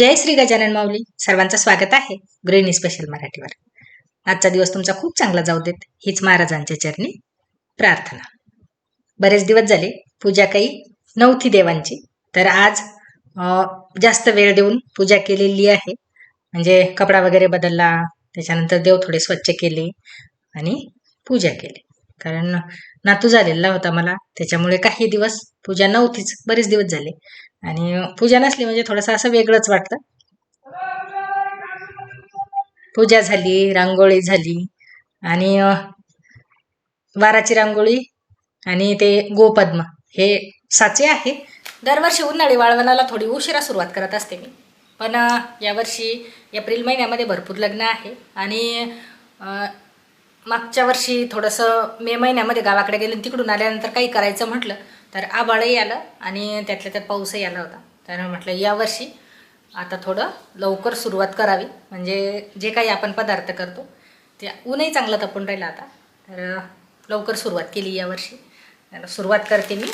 जय श्री गजानन माऊली. सर्वांचं स्वागत आहे गृहिणी स्पेशल मराठीवर. आजचा दिवस तुमचा खूप चांगला जाऊ देत. हीच महाराजांच्या चरणी प्रार्थना. बरेच दिवस झाले पूजा काही नव्हती देवांची. तर आज जास्त वेळ देऊन पूजा केलेली आहे. म्हणजे कपडा वगैरे बदलला त्याच्यानंतर देव थोडे स्वच्छ केले आणि पूजा केली. कारण नातू झालेला होता मला. त्याच्यामुळे काही दिवस पूजा नव्हतीच. बरेच दिवस झाले. आणि पूजा नसली म्हणजे थोडंसं असं वेगळंच वाटतं. पूजा झाली रांगोळी झाली आणि वाराची रांगोळी आणि ते गोपद्म हे साचे आहे. दरवर्षी उन्हाळी वाळवणाला थोडी उशिरा सुरुवात करत असते मी. पण यावर्षी एप्रिल महिन्यामध्ये भरपूर लग्न आहे आणि मागच्या वर्षी थोडंसं मे महिन्यामध्ये गावाकडे गेले तिकडून आल्यानंतर काही करायचं म्हटलं तर आबाळही आलं आणि त्यातल्या त्यात पाऊसही आला होता. तर म्हटलं यावर्षी आता थोडं लवकर सुरुवात करावी. म्हणजे जे काही आपण पदार्थ करतो ते ऊनही चांगलं तपून राहिलं आता. तर लवकर सुरुवात केली यावर्षी तर सुरुवात करते मी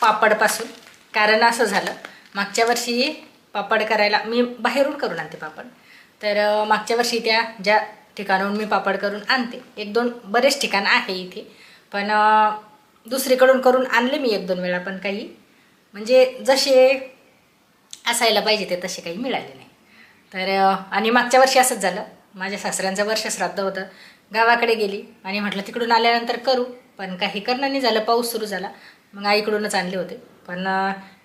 पापडपासून. कारण असं झालं मागच्या वर्षी पापड करायला मी बाहेरून करून आणते पापड. तर मागच्या वर्षी त्या ज्या ठिकाणाहून मी पापड करून आणते एक दोन बरेच ठिकाण आहे इथे. पण दुसरीकडून करून आणले मी एक दोन वेळा पण काही म्हणजे जसे असायला पाहिजे ते तसे काही मिळाले नाही. तर आणि मागच्या वर्षी असंच झालं. माझ्या सासऱ्यांचं वर्ष श्राद्ध होतं. गावाकडे गेली आणि म्हटलं तिकडून आल्यानंतर करू. पण काही करणं नाही झालं. पाऊस सुरू झाला. मग आईकडूनच आणले होते. पण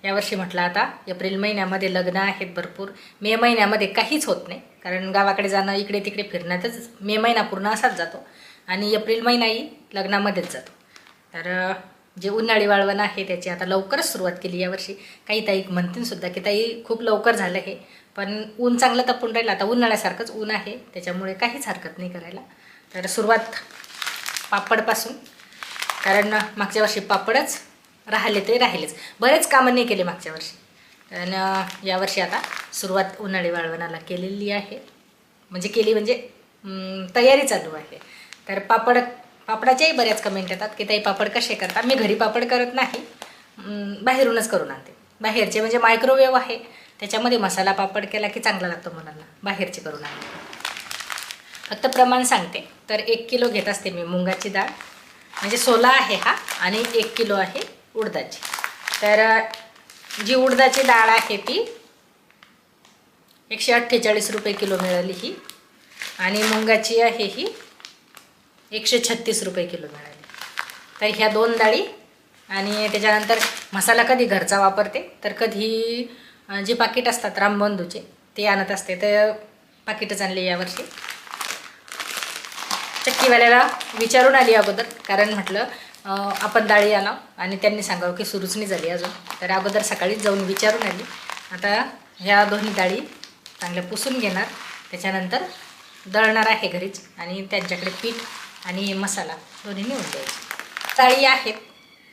यावर्षी म्हटलं आता एप्रिल महिन्यामध्ये लग्न आहेत भरपूर. मे महिन्यामध्ये काहीच होत नाही. कारण गावाकडे जाणं इकडे तिकडे फिरण्यातच मे महिना पूर्ण असाच जातो. आणि एप्रिल महिनाही लग्नामध्येच जातो. तर जे उन्हाळी वाळवण आहे त्याची आता लवकरच सुरुवात केली यावर्षी काही ताई म्हणतील सुद्धा की ताई खूप लवकर झालं हे. पण ऊन चांगलं तपून राहिलं. आता उन्हाळ्यासारखंच ऊन आहे. त्याच्यामुळे काहीच हरकत नाही करायला. तर सुरुवात पापडपासून. कारण मागच्या वर्षी पापडच राहिले ते राहिलेच. बरेच कामं नाही केले मागच्या वर्षी. आणि यावर्षी आता सुरुवात उन्हाळी वाळवणाला केलेली आहे. म्हणजे केली म्हणजे तयारी चालू आहे. तर पापड पापडाच्याही बऱ्याच कमेंट येतात की ताई पापड कसे करतात मी घरी पापड करत नाही. बाहेरूनच करून आणते. बाहेरचे म्हणजे मायक्रोवेव्ह आहे. त्याच्यामध्ये मसाला पापड केला की चांगला लागतो मुलांना. बाहेरचे करून आणते. फक्त प्रमाण सांगते. तर एक किलो घेत असते मी मुंगाची डाळ. म्हणजे सोला आहे हा आणि एक किलो आहे उडदाची. तर जी उडदाची डाळ आहे ती एकशे अठ्ठेचाळीस रुपये किलो मिळाली ही. आणि मुंगाची आहे ही एकशे छत्तीस रुपये किलो मिळाली. तर ह्या दोन डाळी आणि त्याच्यानंतर मसाला कधी घरचा वापरते तर कधी जे पाकिट असतात रामबंधूचे ते आणत असते. तर पाकिटच आणले यावर्षी. चक्कीवाल्याला विचारून आली अगोदर कारण म्हटलं आपण डाळी आणा आणि त्यांनी सांगावं की सुरूच नाही झाली अजून. तर अगोदर सकाळीच जाऊन विचारून आली. आता ह्या दोन्ही डाळी चांगल्या पुसून घेणार. त्याच्यानंतर दळणार आहे घरीच आणि त्यांच्याकडे पीठ आणि मसाला दोन्ही नेऊन द्यायचे. डाळी आहेत.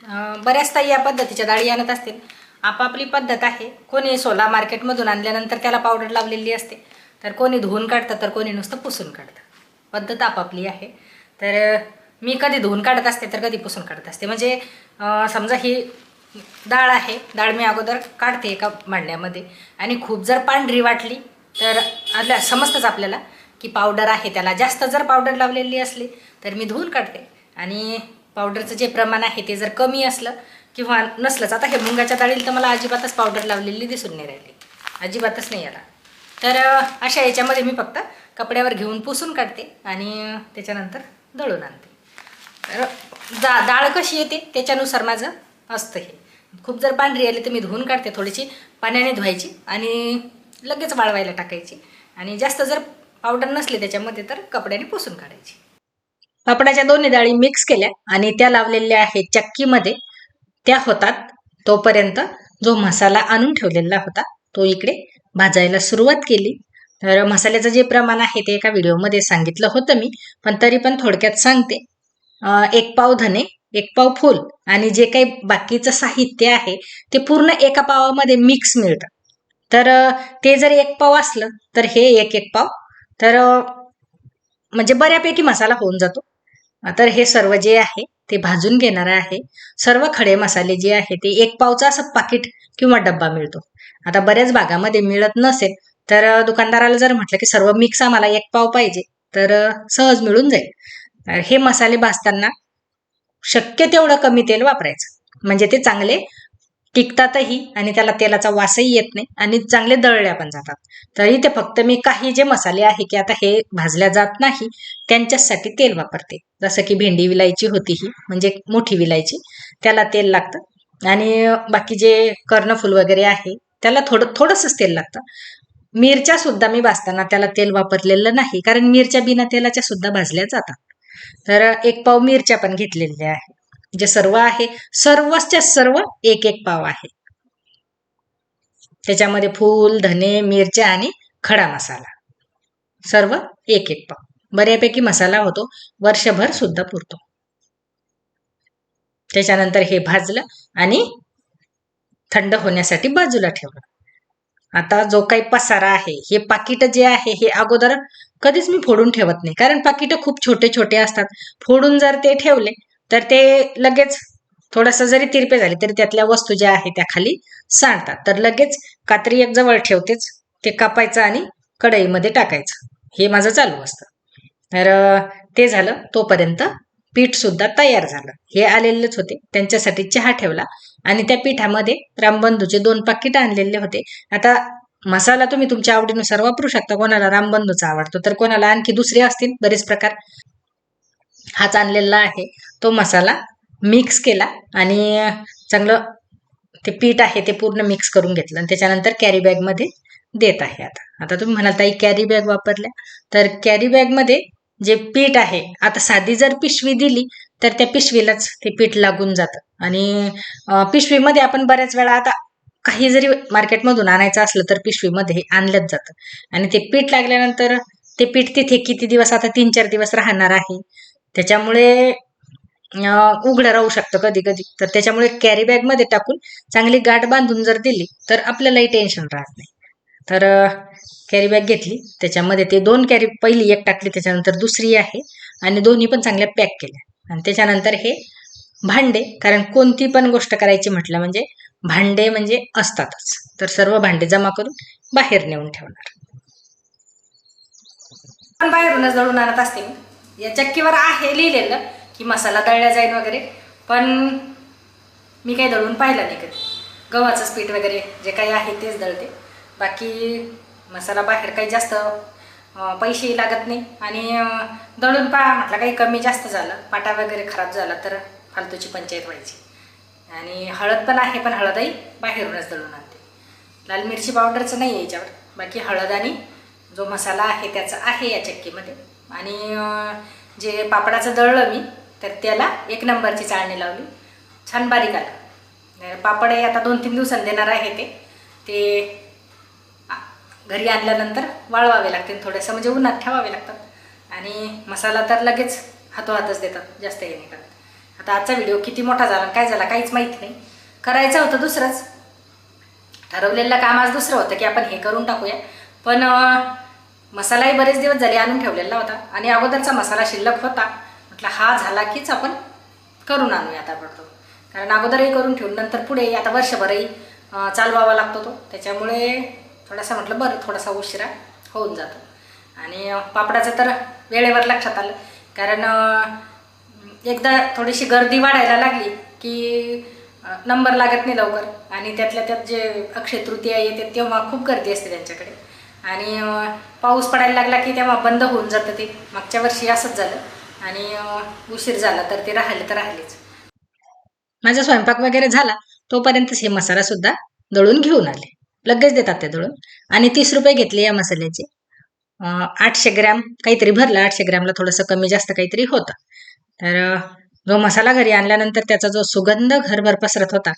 बऱ्याचदा बऱ्याच ताई या पद्धतीच्या डाळी आणत असतील. आपापली पद्धत आहे. कोणी सोला मार्केटमधून आणल्यानंतर त्याला पावडर लावलेली असते. तर कोणी धुवून काढतं तर कोणी नुसतं पुसून काढतं. पद्धत आपापली आहे. तर मी कधी धुवून काढत असते तर कधी पुसून काढत असते. म्हणजे समजा ही डाळ आहे डाळ मी अगोदर काढते एका भांड्यामध्ये. आणि खूप जर पांढरी वाटली तर आपल्या समजतंच आपल्याला की पावडर आहे. त्याला जास्त जर पावडर लावलेली असली तर मी धुवून काढते. आणि पावडरचं जे प्रमाण आहे ते जर कमी असलं किंवा नसलंच. आता हे मुंगाच्या डाळीला तर मला अजिबातच पावडर लावलेली दिसून नाही राहिली. अजिबातच नाही आला तर अशा याच्यामध्ये मी फक्त कपड्यावर घेऊन पुसून काढते आणि त्याच्यानंतर दळून आणते. जा डाळ कशी येते? त्याच्यानुसार माझं असतं हे. खूप जर पांढरी आली तर मी धुवून काढते थोडीशी पाण्याने धुवायची आणि लगेच वाळवायला टाकायची. आणि जास्त जर पावडर नसली त्याच्यामध्ये तर कपड्याने पुसून काढायची. पापडाच्या दोन्ही डाळी मिक्स केल्या आणि त्या लावलेल्या आहेत चक्कीमध्ये. त्या होतात तोपर्यंत जो मसाला आणून ठेवलेला होता तो इकडे भाजायला सुरुवात केली. तर मसाल्याचं जे प्रमाण आहे ते एका व्हिडिओमध्ये सांगितलं होतं मी पण तरी पण थोडक्यात सांगते. एक पाव धने एक पाव फूल आणि जे काही बाकीचं साहित्य आहे ते पूर्ण एका पावामध्ये मिक्स मिळतं. तर ते जर एक पाव असलं तर हे एक एक पाव. तर म्हणजे बऱ्यापैकी मसाला होऊन जातो. तर हे सर्व जे आहे ते भाजून घेणार आहे. सर्व खडे मसाले जे आहे ते एक पावचा असं पाकिट किंवा डब्बा मिळतो. आता बऱ्याच भागामध्ये मिळत नसेल तर दुकानदाराला जर म्हटलं की सर्व मिक्स आम्हाला एक पाव पाहिजे तर सहज मिळून जाईल. हे मसाले भाजताना शक्य तेवढं कमी तेल वापरायचं. म्हणजे ते चांगले टिकतातही आणि त्याला तेलाचा वासही येत नाही आणि चांगले दळल्या पण जातात. तरी ते फक्त मी काही जे मसाले आहे की आता हे भाजल्या जात नाही त्यांच्यासाठी तेल वापरते. जसं की भेंडी विलायची होती ही म्हणजे मोठी विलायची त्याला तेल लागतं. आणि बाकी जे कर्णफूल वगैरे आहे त्याला थोडं थोडंसंच तेल लागतं. मिरच्या सुद्धा मी भाजताना त्याला तेल वापरलेलं नाही कारण मिरच्या बिना तेलाच्या सुद्धा भाजल्या जातात. तर एक पाव मिरच्या पण घेतलेल्या आहे जे सर्व आहे सर्वच्या सर्व एक एक पाव आहे. त्याच्यामध्ये फूल धने मिरच्या आणि खडा मसाला. सर्व एक एक पाव. बऱ्यापैकी मसाला होतो. वर्षभर सुद्धा पुरतो. त्याच्यानंतर हे भाजलं आणि थंड होण्यासाठी बाजूला ठेवलं. आता जो काही पसारा आहे हे पाकिट जे आहे हे अगोदर कधीच मी फोडून ठेवत नाही. कारण पाकिटं खूप छोटे छोटे असतात. फोडून जर ते ठेवले तर ते लगेच थोडासा जरी तिरपे झाले तरी त्यातल्या वस्तू ज्या आहेत त्या खाली सांडतात. तर लगेच कात्री एक जवळ ठेवतेच ते कापायचं आणि कढईमध्ये टाकायचं. हे माझं चालू असतं. तर ते झालं. तोपर्यंत पीठ सुद्धा तयार झालं. हे आलेलेच होते. त्यांच्यासाठी चहा ठेवला आणि त्या पिठामध्ये रामबंधूचे दोन पाकिट आणलेले होते. आता मसाला तुम्ही तुमच्या आवडीनुसार वापरू शकता. कोणाला रामबंधूचा आवडतो तर कोणाला आणखी दुसरे असतील बरेच प्रकार. हाच आणलेला आहे. तो मसाला मिक्स केला आणि चांगलं ते पीठ आहे ते पूर्ण मिक्स करून घेतलं आणि त्याच्यानंतर कॅरी बॅगमध्ये देत आहे आता. आता तुम्ही म्हणाल ताई कॅरी बॅग वापरल्या. तर कॅरी बॅगमध्ये जे पीठ आहे आता साधी जर पिशवी दिली तर त्या पिशवीलाच ते पीठ लागून जातं. आणि पिशवीमध्ये आपण बऱ्याच वेळा आता काही जरी मार्केटमधून आणायचं असलं तर पिशवीमध्ये हे आणलंच जातं. आणि ते पीठ लागल्यानंतर ते पीठ तिथे किती दिवस आता तीन चार दिवस राहणार आहे. त्याच्यामुळे उघडं राहू शकतं कधी कधी तर त्याच्यामुळे कॅरी बॅगमध्ये टाकून चांगली गाठ बांधून जर दिली तर आपल्यालाही टेन्शन राहत नाही. तर कॅरी बॅग घेतली. त्याच्यामध्ये ते दोन कॅरी पहिली एक टाकली त्याच्यानंतर दुसरी आहे. आणि दोन्ही पण चांगल्या पॅक केल्या. आणि त्याच्यानंतर हे भांडे कारण कोणती पण गोष्ट करायची म्हटलं म्हणजे भांडे म्हणजे असतातच. तर सर्व भांडे जमा करून बाहेर नेऊन ठेवणार. पण बाहेरूनच दळून आणत असते मी. या चक्कीवर आहे लिहिलेलं की मसाला दळला जाईल वगैरे. पण मी काही दळून पाहिलं नाही कधी. गव्हाचं पीठ वगैरे जे काही आहे तेच दळते. बाकी मसाला बाहेर काही जास्त पैसेही लागत नाही. आणि दळून पहा म्हटलं काही कमी जास्त झालं. पाटा वगैरे खराब झाला तर फालतूची पंचायत व्हायची. आणि हळद पण आहे पण हळदही बाहेरूनच दळून आणते. लाल मिरची पावडरचं नाही आहे याच्यावर. बाकी हळद आणि जो मसाला आहे त्याचा आहे या चक्कीमध्ये. आणि जे पापडाचं दळलं मी तर त्याला एक नंबरची चाळणी लावली. छान बारीक आलं. तर पापडही आता दोन तीन दिवसांनी देणार आहे ते. ते घरी आणल्यानंतर वाळवावे लागतील थोडंसं म्हणजे उन्हात ठेवावे लागतात. आणि मसाला तर लगेच हातोहातच देतात जास्त हे नाही आता आजचा व्हिडिओ किती मोठा झाला आणि काय झाला काहीच माहीत नाही. करायचं होतं दुसरंच. ठरवलेलं काम आज दुसरं होतं की आपण हे करून टाकूया. पण मसालाही बरेच दिवस झाले आणून ठेवलेला होता आणि अगोदरचा मसाला शिल्लक होता. म्हटलं हा झाला कीच आपण करून आणूया आता पडतो कारण अगोदरही करून ठेवून नंतर पुढे आता वर्षभरही चालवावा लागतो तो. त्याच्यामुळे थोडासा म्हटलं बरं थोडासा उशिरा होऊन जातो. आणि पापडाचं तर वेळेवर लक्षात आलं. कारण एकदा थोडीशी गर्दी वाढायला लागली की नंबर लागत नाही लवकर. आणि त्यातल्या त्यात जे अक्षय तृतीया येते तेव्हा खूप गर्दी असते त्यांच्याकडे. आणि पाऊस पडायला लागला की तेव्हा बंद होऊन जातं ते. मागच्या वर्षी असंच झालं. आणि उशीर झाला तर ते राहिले तर राहिलेच. माझा स्वयंपाक वगैरे झाला तोपर्यंतच हे मसाला सुद्धा दळून घेऊन आले. लगेच देतात ते दळून. आणि तीस रुपये घेतले या मसाल्याचे. आठशे ग्रॅम काहीतरी भरलं आठशे ग्रॅमला थोडंसं कमी जास्त काहीतरी होतं. तर जो मसाला घरी आणल्यानंतर त्याचा जो सुगंध घरभर पसरत होता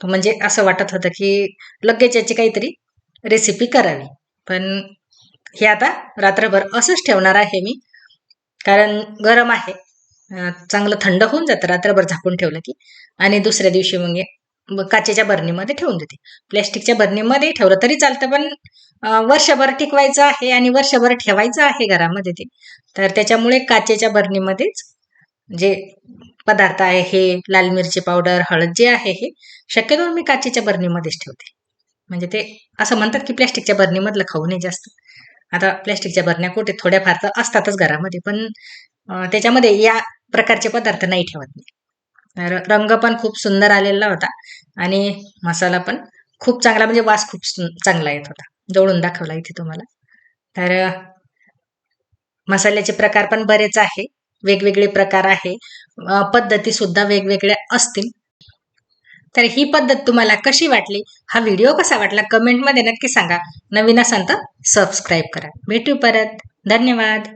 तो म्हणजे असं वाटत होतं की लगेच याची काहीतरी रेसिपी करावी. पण हे आता रात्रभर असंच ठेवणार आहे मी कारण गरम आहे. चांगलं थंड होऊन जातं रात्रभर झाकून ठेवलं की आणि दुसऱ्या दिवशी मग काचेच्या बरणीमध्ये ठेवून देते. प्लॅस्टिकच्या बरणीमध्ये ठेवलं तरी चालतं पण वर्षभर टिकवायचं आहे आणि वर्षभर ठेवायचं आहे घरामध्ये ते. तर त्याच्यामुळे काचेच्या बरणीमध्येच जे पदार्थ आहे हे लाल मिरची पावडर हळद जे आहे हे शक्यतो मी काचेच्या बरणीमध्येच ठेवते. म्हणजे ते असं म्हणतात की प्लॅस्टिकच्या बरणीमधलं खाऊ नये जास्त. आता प्लॅस्टिकच्या बरण्या कुठे थोड्याफार तर असतातच घरामध्ये पण त्याच्यामध्ये या प्रकारचे पदार्थ नाही ठेवत मी. तर रंग पण खूप सुंदर आलेला होता आणि मसाला पण खूप चांगला म्हणजे वास खूप चांगला येत होता. जवळून दाखवला इथे तुम्हाला. तर मसाल्याचे प्रकार पण बरेच आहे. वेगवेगळे प्रकार आहे. पद्धती सुद्धा वेगवेगळ्या असतील. तर ही पद्धत तुम्हाला कशी वाटली? हा व्हिडिओ कसा वाटला? कमेंटमध्ये नक्की सांगा. नवीन असाल तर सबस्क्राईब करा. भेटू परत. धन्यवाद.